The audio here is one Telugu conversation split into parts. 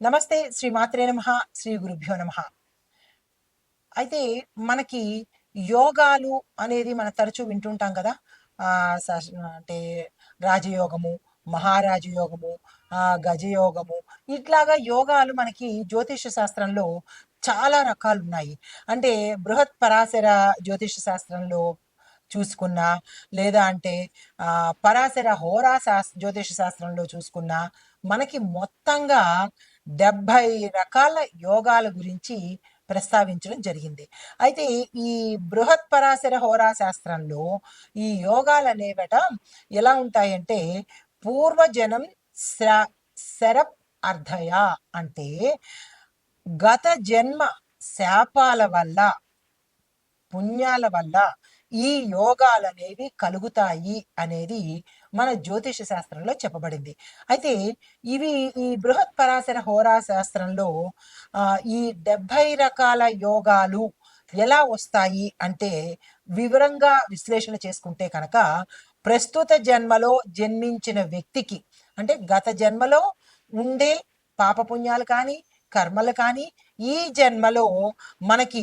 నమస్తే శ్రీ మాత్రే నమ శ్రీ గురుభ్యో నమ. అయితే మనకి యోగాలు అనేది మనం తరచూ వింటుంటాం కదా. అంటే రాజయోగము మహారాజయోగము గజయోగము ఇట్లాగా యోగాలు మనకి జ్యోతిష శాస్త్రంలో చాలా రకాలు ఉన్నాయి అంటే బృహత్ పరాశర జ్యోతిష శాస్త్రంలో చూసుకున్నా లేదా అంటే పరాశర హోరా శాస్ జ్యోతిష శాస్త్రంలో చూసుకున్నా మనకి మొత్తంగా డెబ్భై రకాల యోగాల గురించి ప్రస్తావించడం జరిగింది. అయితే ఈ బృహత్ పరాశర హోరా శాస్త్రంలో ఈ యోగాలు అనేవట ఎలా ఉంటాయంటే పూర్వజనం శ్ర శరప్ అర్ధయ అంటే గత జన్మ శాపాల వల్ల పుణ్యాల వల్ల ఈ యోగాలు అనేవి కలుగుతాయి అనేది మన జ్యోతిష శాస్త్రంలో చెప్పబడింది. అయితే ఇవి ఈ బృహత్ పరాశర హోరా శాస్త్రంలో ఈ డెబ్బై రకాల యోగాలు ఎలా వస్తాయి అంటే వివరంగా విశ్లేషణ చేసుకుంటే కనుక ప్రస్తుత జన్మలో జన్మించిన వ్యక్తికి అంటే గత జన్మలో ఉండే పాపపుణ్యాలు కానీ కర్మలు కానీ ఈ జన్మలో మనకి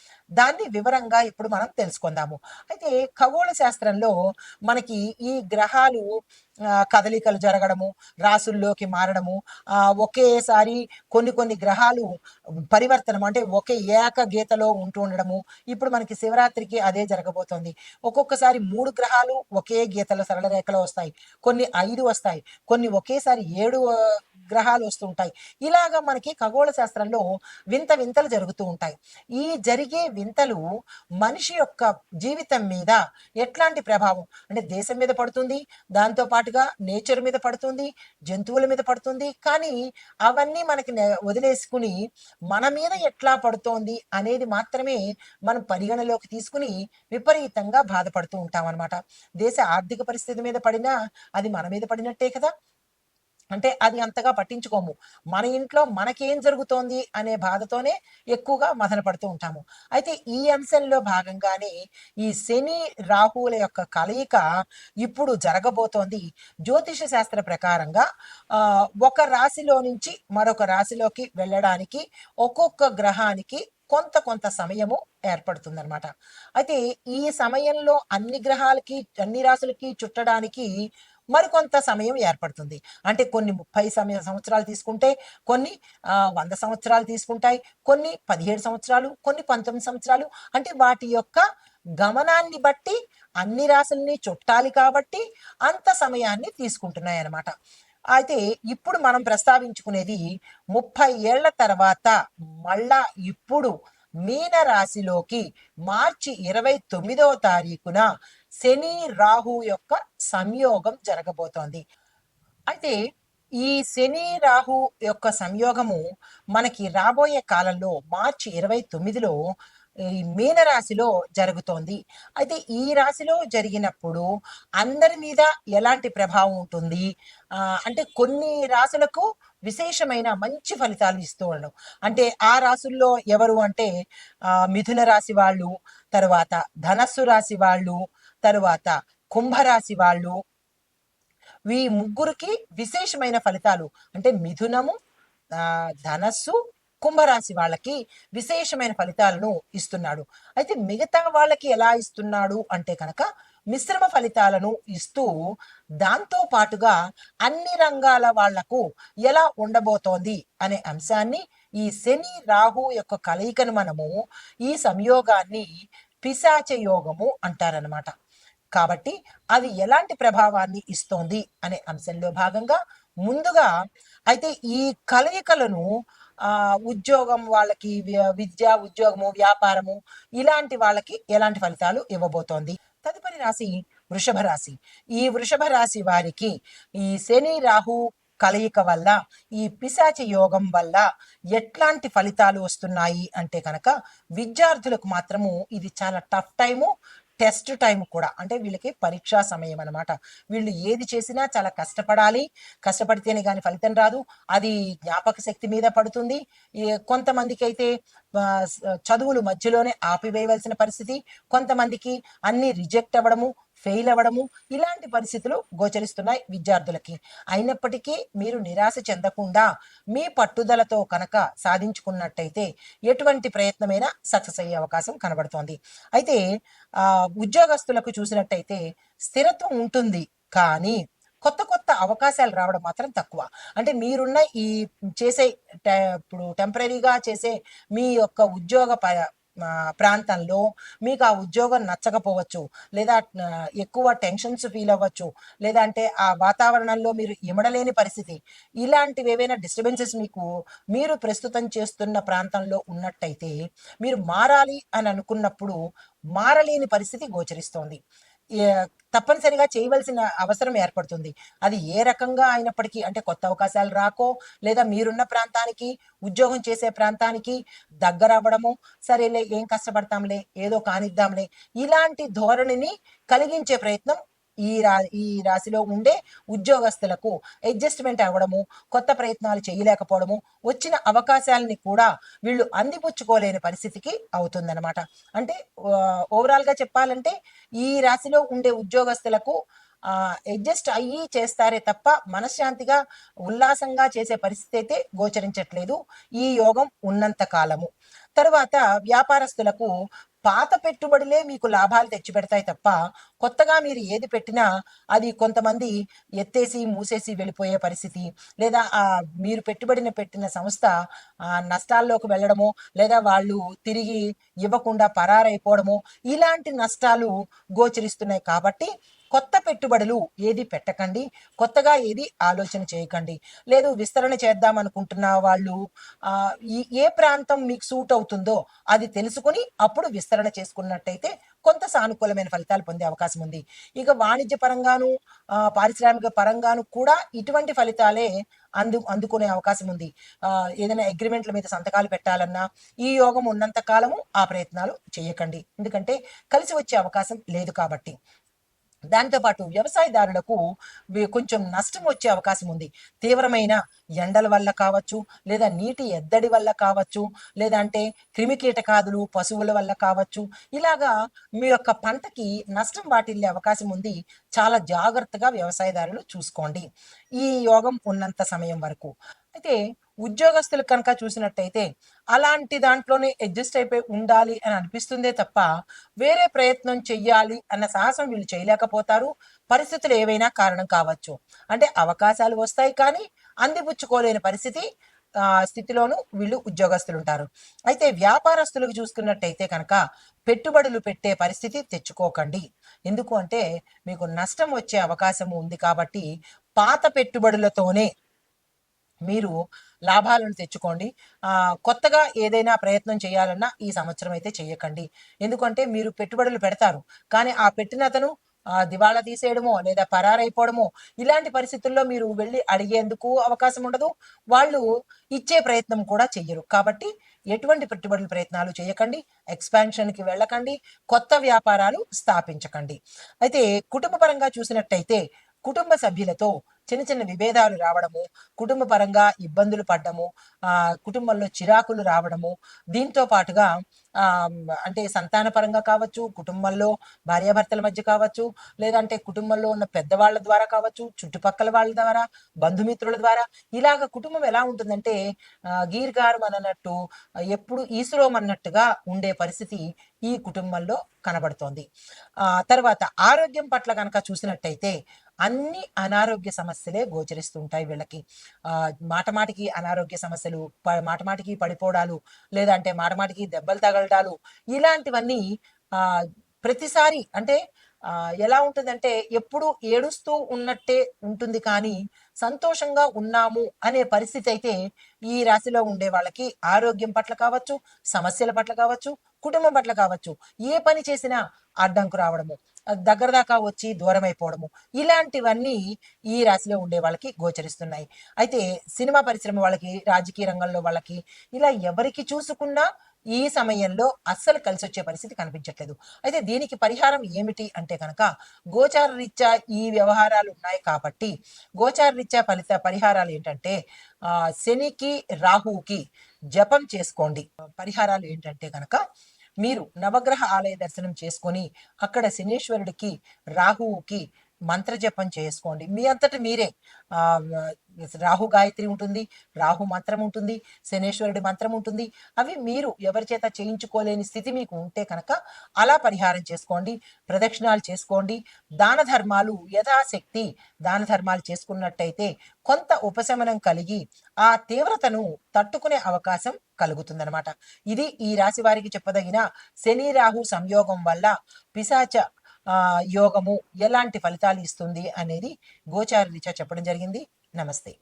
దాన్ని వివరంగా ఇప్పుడు మనం తెలుసుకుందాము. అయితే ఖగోళ శాస్త్రంలో మనకి ఈ గ్రహాలు కదలికలు జరగడము రాసుల్లోకి మారడము ఆ, ఒకేసారి కొన్ని కొన్ని గ్రహాలు పరివర్తనం అంటే ఒకే ఏక గీతలో ఉంటూ ఉండడము. ఇప్పుడు మనకి శివరాత్రికి అదే జరగబోతోంది. ఒక్కొక్కసారి మూడు గ్రహాలు ఒకే గీతలో సరళ రేఖలో వస్తాయి. కొన్ని ఐదు వస్తాయి. కొన్ని ఒకేసారి ఏడు గ్రహాలు వస్తుంటాయి ఇలాగా మనకి ఖగోళ శాస్త్రంలో వింత వింతలు జరుగుతూ ఉంటాయి. ఈ జరిగే వింతలు మనిషి యొక్క జీవితం మీద ఎట్లాంటి ప్రభావం? అంటే దేశం మీద పడుతుంది దాంతో పాటుగా నేచర్ మీద పడుతుంది జంతువుల మీద పడుతుంది. కానీ అవన్నీ మనకి నె- వదిలేసుకుని మన మీద ఎట్లా పడుతోంది అనేది మాత్రమే మనం పరిగణలోకి తీసుకుని విపరీతంగా బాధపడుతూ ఉంటాం అనమాట దేశ ఆర్థిక పరిస్థితి మీద పడినా అది మన మీద పడినట్టే కదా. అంటే అది అంతగా పట్టించుకోము. మన ఇంట్లో మనకేం జరుగుతోంది అనే బాధతోనే ఎక్కువగా మదన పడుతూ ఉంటాము. అయితే ఈ అంశంలో భాగంగానే ఈ శని రాహువుల యొక్క కలయిక ఇప్పుడు జరగబోతోంది. జ్యోతిష శాస్త్ర ప్రకారంగా ఒక రాశిలో నుంచి మరొక రాశిలోకి వెళ్ళడానికి ఒక్కొక్క గ్రహానికి కొంత కొంత సమయము ఏర్పడుతుందన్నమాట. అయితే ఈ సమయంలో అన్ని గ్రహాలకి అన్ని రాశులకి చుట్టడానికి మరికొంత సమయం ఏర్పడుతుంది. అంటే కొన్ని ముప్పై సమయ సంవత్సరాలు తీసుకుంటే కొన్ని వంద సంవత్సరాలు తీసుకుంటాయి కొన్ని పదిహేడు సంవత్సరాలు కొన్ని పంతొమ్మిది సంవత్సరాలు. అంటే వాటి యొక్క గమనాన్ని బట్టి అన్ని రాశుల్ని చుట్టాలి కాబట్టి అంత సమయాన్ని తీసుకుంటున్నాయి అన్నమాట అయితే ఇప్పుడు మనం ప్రస్తావించుకునేది ముప్పై ఏళ్ళ తర్వాత మళ్ళా ఇప్పుడు మీన రాశిలోకి మార్చి ఇరవై తొమ్మిదవ తారీఖున శని రాహు యొక్క సంయోగం జరగబోతోంది. అయితే ఈ శని రాహు యొక్క సంయోగము మనకి రాబోయే కాలంలో మార్చి ఇరవై తొమ్మిదిలో ఈ మీన రాశిలో జరుగుతోంది. అయితే ఈ రాశిలో జరిగినప్పుడు అందరి మీద ఎలాంటి ప్రభావం ఉంటుంది? అంటే కొన్ని రాశులకు విశేషమైన మంచి ఫలితాలు ఇస్తూ ఉండడం. అంటే ఆ రాశుల్లో ఎవరు అంటే ఆ, మిథున రాశి వాళ్ళు తరువాత ధనస్సు రాశి వాళ్ళు తరువాత కుంభరాశి వాళ్ళు. ఈ ముగ్గురికి విశేషమైన ఫలితాలు. అంటే మిథునము ఆ, ధనస్సు కుంభరాశి వాళ్ళకి విశేషమైన ఫలితాలను ఇస్తున్నాడు. అయితే మిగతా వాళ్ళకి ఎలా ఇస్తున్నాడు అంటే కనుక మిశ్రమ ఫలితాలను ఇస్తూ దాంతో పాటుగా అన్ని రంగాల వాళ్ళకు ఎలా ఉండబోతోంది అనే అంశాన్ని ఈ శని రాహు యొక్క కలయికను మనము ఈ సంయోగాన్ని పిశాచ యోగము అంటారనమాట కాబట్టి అది ఎలాంటి ప్రభావాన్ని ఇస్తోంది అనే అంశంలో భాగంగా ముందుగా అయితే ఈ కలయికలను ఆ ఉద్యోగం వాళ్ళకి వి- విద్య ఉద్యోగము వ్యాపారము ఇలాంటి వాళ్ళకి ఎలాంటి ఫలితాలు ఇవ్వబోతోంది? తదుపరి రాశి వృషభ రాశి. ఈ వృషభ రాశి వారికి ఈ శని రాహు కలయిక వల్ల ఈ పిశాచ యోగం వల్ల ఎట్లాంటి ఫలితాలు వస్తున్నాయి అంటే కనుక విద్యార్థులకు మాత్రము ఇది చాలా టఫ్ టైము. టెస్ట్ టైం కూడా అంటే వీళ్ళకి పరీక్షా సమయం అనమాట వీళ్ళు ఏది చేసినా చాలా కష్టపడాలి. కష్టపడితేనే కానీ ఫలితం రాదు. అది జ్ఞాపక శక్తి మీద పడుతుంది. కొంతమందికి అయితే చదువులు మధ్యలోనే ఆపివేయవలసిన పరిస్థితి కొంతమందికి అన్ని రిజెక్ట్ అవ్వడము ఫెయిల్ అవ్వడము ఇలాంటి పరిస్థితులు గోచరిస్తున్నాయి విద్యార్థులకి. అయినప్పటికీ మీరు నిరాశ చెందకుండా మీ పట్టుదలతో కనుక సాధించుకున్నట్టయితే ఎటువంటి ప్రయత్నమైనా సక్సెస్ అయ్యే అవకాశం కనబడుతోంది. అయితే ఆ ఉద్యోగస్తులకు చూసినట్టయితే స్థిరత్వం ఉంటుంది కానీ కొత్త కొత్త అవకాశాలు రావడం మాత్రం తక్కువ. అంటే మీరున్న ఈ చేసే ఇప్పుడు టెంపరీగా చేసే మీ యొక్క ఉద్యోగ ప- ప్రాంతంలో మీకు ఆ ఉద్యోగం నచ్చకపోవచ్చు లేదా ఎక్కువ టెన్షన్స్ ఫీల్ అవ్వచ్చు లేదా అంటే ఆ వాతావరణంలో మీరు ఇమడలేని పరిస్థితి ఇలాంటివి ఏవైనా డిస్టర్బెన్సెస్ మీకు మీరు ప్రస్తుతం చేస్తున్న ప్రాంతంలో ఉన్నట్టయితే మీరు మారాలి అని అనుకున్నప్పుడు మారలేని పరిస్థితి గోచరిస్తోంది. తప్పనిసరిగా చేయవలసిన అవసరం ఏర్పడుతుంది. అది ఏ రకంగా అయినప్పటికీ అంటే కొత్త అవకాశాలు రాకో లేదా మీరున్న ప్రాంతానికి ఉద్యోగం చేసే ప్రాంతానికి దగ్గర అవ్వడము సరేలే ఏం కష్టపడతాంలే ఏదో కానిద్దాంలే ఇలాంటి ధోరణిని కలిగించే ప్రయత్నం ఈ రా ఈ రాశిలో ఉండే ఉద్యోగస్తులకు అడ్జస్ట్మెంట్ అవ్వడము కొత్త ప్రయత్నాలు చేయలేకపోవడము వచ్చిన అవకాశాలని కూడా వీళ్ళు అందిపుచ్చుకోలేని పరిస్థితికి అవుతుందన్నమాట. అంటే ఓవరాల్గా చెప్పాలంటే ఈ రాశిలో ఉండే ఉద్యోగస్తులకు అడ్జస్ట్ అయ్యి చేస్తారే తప్ప మనశ్శాంతిగా ఉల్లాసంగా చేసే పరిస్థితి అయితే గోచరించట్లేదు ఈ యోగం ఉన్నంత కాలము. తర్వాత వ్యాపారస్తులకు పాత పెట్టుబడులే మీకు లాభాలు తెచ్చిపెడతాయి తప్ప కొత్తగా మీరు ఏది పెట్టినా అది కొంతమంది ఎత్తేసి మూసేసి వెళ్ళిపోయే పరిస్థితి. లేదా ఆ మీరు పెట్టుబడిన పెట్టిన సంస్థ ఆ నష్టాల్లోకి వెళ్ళడము లేదా వాళ్ళు తిరిగి ఇవ్వకుండా పరారైపోవడము ఇలాంటి నష్టాలు గోచరిస్తున్నాయి కాబట్టి కొత్త పెట్టుబడులు ఏది పెట్టకండి కొత్తగా ఏది ఆలోచన చేయకండి. లేదు విస్తరణ చేద్దాం అనుకుంటున్న వాళ్ళు ఆ, ఏ ప్రాంతం మీకు సూట్ అవుతుందో అది తెలుసుకుని అప్పుడు విస్తరణ చేసుకున్నట్టయితే కొంత సానుకూలమైన ఫలితాలు పొందే అవకాశం ఉంది. ఇక వాణిజ్య పరంగాను పారిశ్రామిక పరంగాను కూడా ఇటువంటి ఫలితాలే అందు అందుకునే అవకాశం ఉంది. ఏదైనా అగ్రిమెంట్ల మీద సంతకాలు పెట్టాలన్నా ఈ యోగం ఉన్నంత కాలము ఆ ప్రయత్నాలు చేయకండి. ఎందుకంటే కలిసి వచ్చే అవకాశం లేదు కాబట్టి. దాంతోపాటు వ్యవసాయదారులకు కొంచెం నష్టం వచ్చే అవకాశం ఉంది. తీవ్రమైన ఎండల వల్ల కావచ్చు లేదా నీటి ఎద్దడి వల్ల కావచ్చు లేదంటే క్రిమి కీటకాదులు పశువుల వల్ల కావచ్చు ఇలాగా మీ యొక్క పంటకి నష్టం వాటిల్లే అవకాశం ఉంది. చాలా జాగ్రత్తగా వ్యవసాయదారులు చూసుకోండి. ఈ యోగం ఉన్నంత సమయం వరకు. అయితే ఉద్యోగస్తులు కనుక చూసినట్టయితే అలాంటి దాంట్లోనే అడ్జస్ట్ అయిపోయి ఉండాలి అని అనిపిస్తుందే తప్ప వేరే ప్రయత్నం చెయ్యాలి అన్న సాహసం వీళ్ళు చేయలేకపోతారు. పరిస్థితులు ఏవైనా కారణం కావచ్చు. అంటే అవకాశాలు వస్తాయి కానీ అందిపుచ్చుకోలేని పరిస్థితి ఆ, స్థితిలోనూ వీళ్ళు ఉద్యోగస్తులు ఉంటారు. అయితే వ్యాపారస్తులకు చూసుకున్నట్టయితే కనుక పెట్టుబడులు పెట్టే పరిస్థితి తెచ్చుకోకండి. ఎందుకు అంటే మీకు నష్టం వచ్చే అవకాశం ఉంది కాబట్టి పాత పెట్టుబడులతోనే మీరు లాభాలను తెచ్చుకోండి. కొత్తగా ఏదైనా ప్రయత్నం చేయాలన్నా ఈ సంవత్సరం అయితే చేయకండి ఎందుకంటే మీరు పెట్టుబడులు పెడతారు. కానీ ఆ పెట్టిన అతను దివాళా తీసేయడమో లేదా పరారైపోవడమో ఇలాంటి పరిస్థితుల్లో మీరు వెళ్ళి అడిగేందుకు అవకాశం ఉండదు. వాళ్ళు ఇచ్చే ప్రయత్నం కూడా చెయ్యరు. కాబట్టి ఎటువంటి పెట్టుబడుల ప్రయత్నాలు చేయకండి ఎక్స్పాన్షన్కి వెళ్ళకండి. కొత్త వ్యాపారాలు స్థాపించకండి. అయితే కుటుంబ పరంగా చూసినట్టయితే కుటుంబ సభ్యులతో చిన్న చిన్న విభేదాలు రావడము కుటుంబ పరంగా ఇబ్బందులు పడ్డము ఆ కుటుంబంలో చిరాకులు రావడము దీంతో పాటుగా ఆ అంటే సంతాన పరంగా కావచ్చు కుటుంబంలో భార్యాభర్తల మధ్య కావచ్చు లేదంటే కుటుంబంలో ఉన్న పెద్దవాళ్ళ ద్వారా కావచ్చు చుట్టుపక్కల వాళ్ళ ద్వారా బంధుమిత్రుల ద్వారా ఇలాగ కుటుంబం ఎలా ఉంటుందంటే ఆ, గీర్గారం అన్నట్టు ఎప్పుడు ఈశ్వరం అన్నట్టుగా ఉండే పరిస్థితి ఈ కుటుంబంలో కనబడుతోంది. ఆ తర్వాత ఆరోగ్యం పట్ల కనుక చూసినట్టయితే అన్ని అనారోగ్య సమస్యలే గోచరిస్తుంటాయి వీళ్ళకి. ఆ అనారోగ్య సమస్యలు ప- పడిపోవడాలు లేదంటే మాటమాటికి దెబ్బలు తగలడాలు ఇలాంటివన్నీ ఆ ప్రతిసారి అంటే ఆ ఎలా ఉంటుందంటే ఎప్పుడు ఏడుస్తూ ఉన్నట్టే ఉంటుంది కానీ సంతోషంగా ఉన్నాము అనే పరిస్థితి అయితే ఈ రాశిలో ఉండే వాళ్ళకి ఆరోగ్యం పట్ల కావచ్చు సమస్యల పట్ల కావచ్చు కుటుంబం పట్ల కావచ్చు ఏ పని చేసినా అడ్డంకు రావడము దగ్గర దాకా వచ్చి దూరం అయిపోవడము ఇలాంటివన్నీ ఈ రాశిలో ఉండే వాళ్ళకి గోచరిస్తున్నాయి. అయితే సినిమా పరిశ్రమ వాళ్ళకి రాజకీయ రంగంలో వాళ్ళకి ఇలా ఎవరికి చూసుకున్నా ఈ సమయంలో అస్సలు కలిసి వచ్చే పరిస్థితి కనిపించట్లేదు. అయితే దీనికి పరిహారం ఏమిటి అంటే కనుక గోచార రీత్యా ఈ వ్యవహారాలు ఉన్నాయి కాబట్టి గోచార రీత్యా ఫలిత పరిహారాలు ఏంటంటే ఆ శనికి రాహుకి జపం చేసుకోండి. పరిహారాలు ఏంటంటే కనుక మీరు నవగ్రహ ఆలయ దర్శనం చేసుకొని అక్కడ శనీశ్వరుడికి రాహువుకి మంత్ర జపం చేసుకోండి. మీ అంతట మీరే. రాహు గాయత్రి ఉంటుంది రాహు మంత్రం ఉంటుంది శనేశ్వరుడి మంత్రం ఉంటుంది. అవి మీరు ఎవరి చేత చేయించుకోలేని స్థితి మీకు ఉంటే కనుక అలా పరిహారం చేసుకోండి ప్రదక్షిణాలు చేసుకోండి. దాన ధర్మాలు యథాశక్తి దాన ధర్మాలు చేసుకున్నట్టయితే కొంత ఉపశమనం కలిగి ఆ తీవ్రతను తట్టుకునే అవకాశం కలుగుతుందనమాట ఇది ఈ రాశి వారికి చెప్పదగిన శని రాహు సంయోగం వల్ల పిశాచ యోగము ఎలాంటి ఫలితాలు ఇస్తుంది అనేది గోచార రీత్యా చెప్పడం జరిగింది. నమస్తే.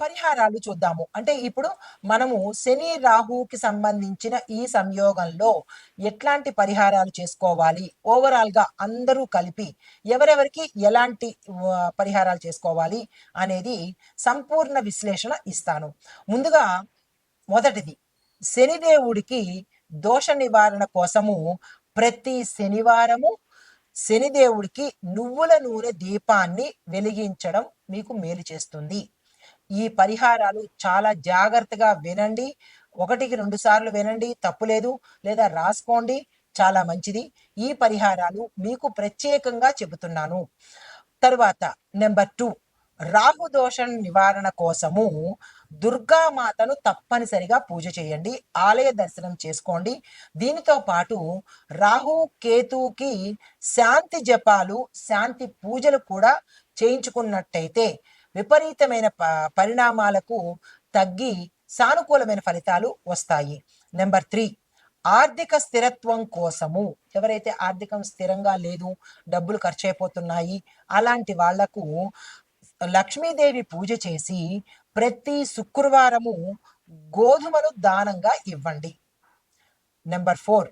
పరిహారాలు చూద్దాము. అంటే ఇప్పుడు మనము శని రాహుకి సంబంధించిన ఈ సంయోగంలో ఎట్లాంటి పరిహారాలు చేసుకోవాలి? ఓవరాల్గా అందరూ కలిపి ఎవరెవరికి ఎలాంటి పరిహారాలు చేసుకోవాలి అనేది సంపూర్ణ విశ్లేషణ ఇస్తాను. ముందుగా మొదటిది శనిదేవుడికి దోష నివారణ కోసము ప్రతి శనివారము శనిదేవుడికి నువ్వుల నూనె దీపాన్ని వెలిగించడం మీకు మేలు చేస్తుంది. ఈ పరిహారాలు చాలా జాగ్రత్తగా వినండి. ఒకటికి రెండు సార్లు వినండి తప్పులేదు లేదా రాసుకోండి చాలా మంచిది. ఈ పరిహారాలు మీకు ప్రత్యేకంగా చెబుతున్నాను. తరువాత నెంబర్ టూ రాహు దోషం నివారణ కోసము దుర్గామాతను తప్పనిసరిగా పూజ చేయండి ఆలయ దర్శనం చేసుకోండి. దీనితో పాటు రాహు కేతుకి శాంతి జపాలు శాంతి పూజలు కూడా చేయించుకున్నట్టయితే విపరీతమైన ప- పరిణామాలకు తగ్గి సానుకూలమైన ఫలితాలు వస్తాయి. నెంబర్ త్రీ ఆర్థిక స్థిరత్వం కోసము. ఎవరైతే ఆర్థికం స్థిరంగా లేదు డబ్బులు ఖర్చు అయిపోతున్నాయి అలాంటి వాళ్ళకు లక్ష్మీదేవి పూజ చేసి ప్రతి శుక్రవారము గోధుమను దానంగా ఇవ్వండి. నెంబర్ ఫోర్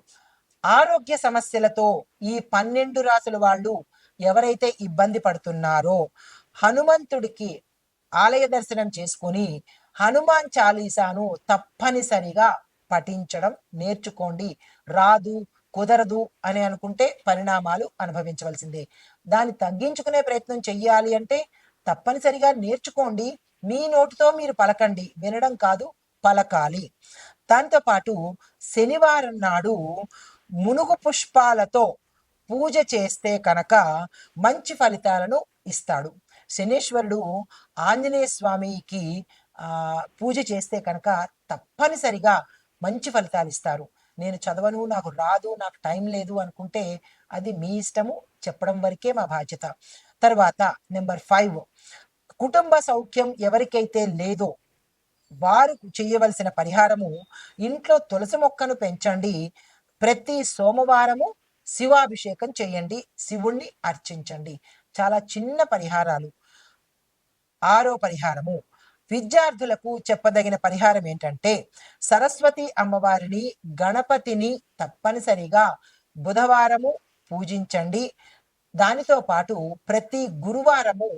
ఆరోగ్య సమస్యలతో ఈ పన్నెండు రాసుల వాళ్ళు ఎవరైతే ఇబ్బంది పడుతున్నారో హనుమంతుడికి ఆలయ దర్శనం చేసుకొని హనుమాన్ చాలీసాను తప్పనిసరిగా పఠించడం నేర్చుకోండి. రాదు కుదరదు అని అనుకుంటే పరిణామాలు అనుభవించవలసిందే. దాన్ని తగ్గించుకునే ప్రయత్నం చెయ్యాలి అంటే తప్పనిసరిగా నేర్చుకోండి. మీ నోటితో మీరు పలకండి. వినడం కాదు పలకాలి. దాంతో పాటు శనివారం నాడు మునుగు పుష్పాలతో పూజ చేస్తే కనుక మంచి ఫలితాలను ఇస్తాడు. శనీశ్వరుడు ఆంజనేయ స్వామికి పూజ చేస్తే కనుక తప్పనిసరిగా మంచి ఫలితాలు ఇస్తారు. నేను చదవను నాకు రాదు నాకు టైం లేదు అనుకుంటే అది మీ ఇష్టము చెప్పడం వరకే మా బాధ్యత. తర్వాత నెంబర్ ఫైవ్. కుటుంబ సౌఖ్యం ఎవరికైతే లేదో వారు చేయవలసిన పరిహారము ఇంట్లో తులసి మొక్కను పెంచండి. ప్రతి సోమవారము శివాభిషేకం చేయండి. శివుణ్ణి అర్చించండి. చాలా చిన్న పరిహారాలు. ఆరో పరిహారము. విద్యార్థులకు చెప్పదగిన పరిహారం ఏంటంటే సరస్వతి అమ్మవారిని గణపతిని తప్పనిసరిగా బుధవారము పూజించండి. దానితో పాటు ప్రతి గురువారము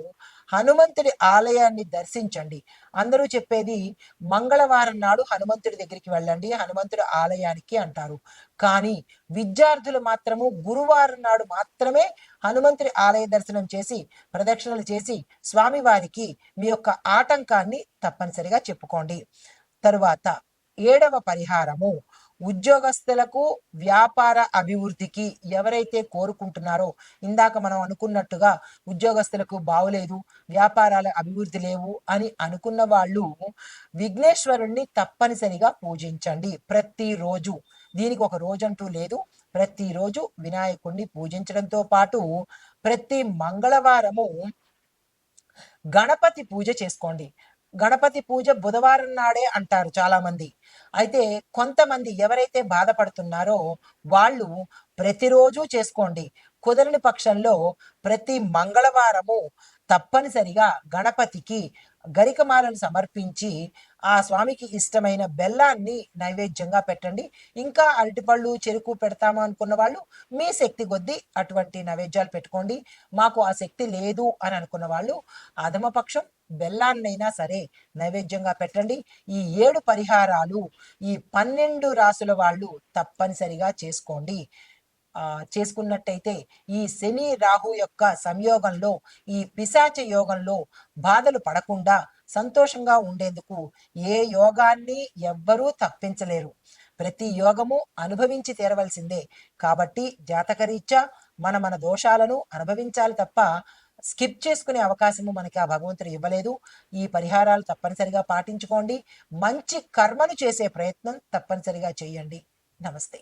హనుమంతుడి ఆలయాన్ని దర్శించండి. అందరూ చెప్పేది మంగళవారం నాడు హనుమంతుడి దగ్గరికి వెళ్ళండి హనుమంతుడి ఆలయానికి అంటారు. కానీ విద్యార్థులు మాత్రము గురువారం నాడు మాత్రమే హనుమంతుడి ఆలయ దర్శనం చేసి ప్రదక్షిణలు చేసి స్వామివారికి మీ యొక్క ఆటంకాన్ని తప్పనిసరిగా చెప్పుకోండి. తరువాత ఏడవ పరిహారము. ఉద్యోగస్తులకు వ్యాపార అభివృద్ధికి ఎవరైతే కోరుకుంటున్నారో ఇందాక మనం అనుకున్నట్టుగా ఉద్యోగస్తులకు బాగులేదు వ్యాపారాల అభివృద్ధి లేవు అని అనుకున్న వాళ్ళు విఘ్నేశ్వరుణ్ణి తప్పనిసరిగా పూజించండి. ప్రతిరోజు దీనికి ఒక రోజంటూ లేదు. ప్రతిరోజు వినాయకుణ్ణి పూజించడంతో పాటు ప్రతి మంగళవారము గణపతి పూజ చేసుకోండి. గణపతి పూజ బుధవారం నాడే అంటారు చాలా మంది అయితే కొంతమంది ఎవరైతే బాధపడుతున్నారో వాళ్ళు ప్రతిరోజు చేసుకోండి. కుదరని పక్షంలో ప్రతి మంగళవారము తప్పనిసరిగా గణపతికి గరికమాలను సమర్పించి ఆ స్వామికి ఇష్టమైన బెల్లాన్ని నైవేద్యంగా పెట్టండి. ఇంకా అరటిపళ్ళు చెరుకు పెడతామా అనుకున్న వాళ్ళు మీ శక్తి కొద్దీ అటువంటి నైవేద్యాలు పెట్టుకోండి. మాకు ఆ శక్తి లేదు అని అనుకున్న వాళ్ళు అధమపక్షం బెల్లాన్నైనా సరే నైవేద్యంగా పెట్టండి. ఈ ఏడు పరిహారాలు ఈ పన్నెండు రాసుల వాళ్ళు తప్పనిసరిగా చేసుకోండి. చేసుకున్నట్టయితే ఈ శని రాహు యొక్క సంయోగంలో ఈ పిశాచ యోగంలో బాధలు పడకుండా సంతోషంగా ఉండేందుకు ఏ యోగాన్ని ఎవ్వరూ తప్పించలేరు. ప్రతి యోగము అనుభవించి తీరవలసిందే. కాబట్టి జాతకరీత్యా మన మన దోషాలను అనుభవించాలి తప్ప స్కిప్ చేసుకునే అవకాశము మనకి ఆ భగవంతుడు ఇవ్వలేదు. ఈ పరిహారాలు తప్పనిసరిగా పాటించుకోండి. మంచి కర్మను చేసే ప్రయత్నం తప్పనిసరిగా చేయండి. నమస్తే.